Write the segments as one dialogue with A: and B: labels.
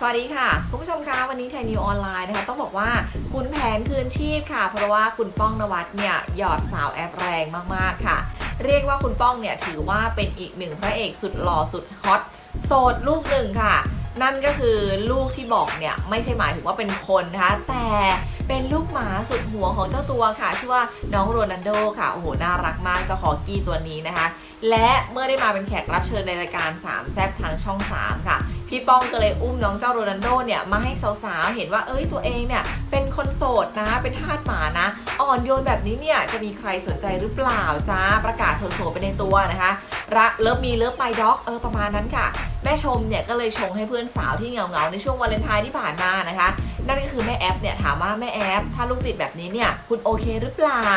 A: สวัสดีค่ะคุณผู้ชมคะวันนี้ไทยนิวออนไลน์นะคะต้องบอกว่าคุณแผนคืนชีพค่ะ เพราะว่าคุณป้องนวัดเนี่ยหยอดสาวแอปแรงมากๆค่ะ เรียกว่าคุณป้องเนี่ยถือว่าเป็นอีกหนึ่งพระเอกสุดหล่อสุดฮอตโสดลูกหนึ่งค่ะ นั่นก็คือลูกที่บอกเนี่ยไม่ใช่หมายถึงว่าเป็นคนนะคะแต่เป็นลูก สุดหัวของเจ้าตัวค่ะ ชื่อว่าน้องโรนัลโดค่ะ โอ้โห น่ารักมากเจ้าคอกี้ตัวนี้นะคะ และเมื่อได้มาเป็นแขกรับเชิญในรายการ 3 แซบทางช่อง 3 ค่ะ พี่ป้องก็เลยอุ้มน้องเจ้าโรนัลโดเนี่ย มาให้สาวๆ เห็นว่าเอ้ยตัวเองเนี่ย เป็นคนโสดนะ เป็นทาสหมานะ อ่อนโยนแบบนี้เนี่ย จะมีใครสนใจหรือเปล่าจ้าประกาศโสดๆไปในตัวนะคะรักเลิฟมีเลิฟไมด็อกเออประมาณนั้นค่ะ แม่ชมเนี่ยก็เลยชงให้เพื่อนสาวที่เหงาๆในช่วงวาเลนไทน์ที่ผ่านมานะคะ นั่นก็คือแม่แอฟเนี่ยถามว่าแม่แอฟถ้าลูกติดแบบนี้เนี่ยคุณโอเคหรือเปล่า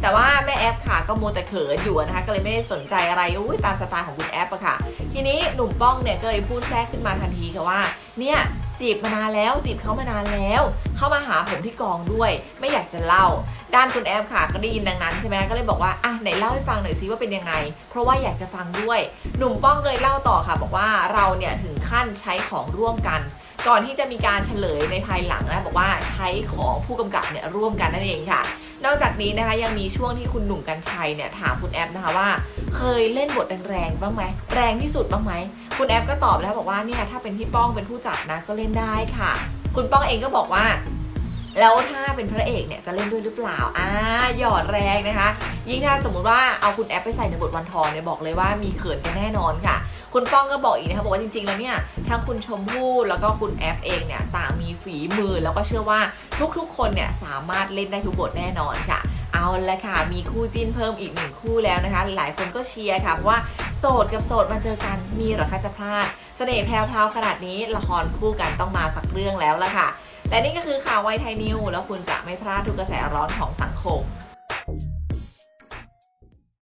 A: แต่ว่าแม่แอฟค่ะก็โมแต่เขินอยู่นะคะก็เลยไม่ได้สนใจอะไรอุ้ยตามสไตล์ของคุณแอฟอะค่ะ ทีนี้หนุ่มป้องเนี่ยก็เลยพูดแทรกขึ้นมาทันทีค่ะว่าเนี่ยจีบมานานแล้วจีบเขามานานแล้ว เข้ามาหาผมที่กองด้วย ไม่อยากจะเล่า ด้านคุณแอฟค่ะก็ได้ยินดังนั้นใช่ไหมก็เลยบอกว่าอะไหนเล่าให้ฟังหน่อยซิว่าเป็นยังไง เพราะว่าอยากจะฟังด้วย หนุ่มป้องเลยเล่าต่อค่ะ บอกว่าเราเนี่ยถึงขั้นใช้ของร่วมกัน ก่อนที่จะมีการเฉลยในภายหลังนะบอกว่าใช้ของผู้กำกับเนี่ยร่วมกันนั่นเองค่ะ นอกจากนี้นะคะยังมีช่วงที่คุณหนุ่มกัญชัยเนี่ยถามคุณแอฟนะคะว่า เคยเล่นบทแรงๆบ้างไหมแรงที่สุดบ้างไหมคุณแอฟก็ตอบแล้วบอกว่าเนี่ยถ้าเป็นพี่ป้องเป็นผู้จัดนะก็เล่นได้ค่ะ คุณป้องเองก็บอกว่าแล้วถ้าเป็นพระเอกเนี่ยจะเล่นด้วยหรือเปล่า อ่า หยอดแรงนะคะ ยิ่งถ้าสมมุติว่าเอาคุณแอฟไปใส่ในบทวันทองเนี่ยบอกเลยว่ามีเขินกันแน่นอนค่ะ คุณป้องก็บอกอีกนะคะบอกว่าจริงๆแล้วเนี่ยทั้งคุณชมพู่แล้วก็คุณแอฟเองเนี่ยต่างมีฝีมือแล้วก็เชื่อว่าทุกๆ คนเนี่ยสามารถเล่นได้ทุกบทแน่นอนค่ะเอาละค่ะ มีคู่จิ้นเพิ่มอีกหนึ่งคู่แล้วนะคะ หลายคนก็เชียร์ค่ะเพราะว่าโสดกับโสดมาเจอกันมีหรอคะจะพลาดเสน่ห์แพรวๆขนาดนี้ละครคู่กันต้องมาสักเรื่องแล้วละค่ะ และนี่ก็คือข่าวไวไทยนิวแล้วคุณจะไม่พลาดทุกกระแสร้อนของสังคม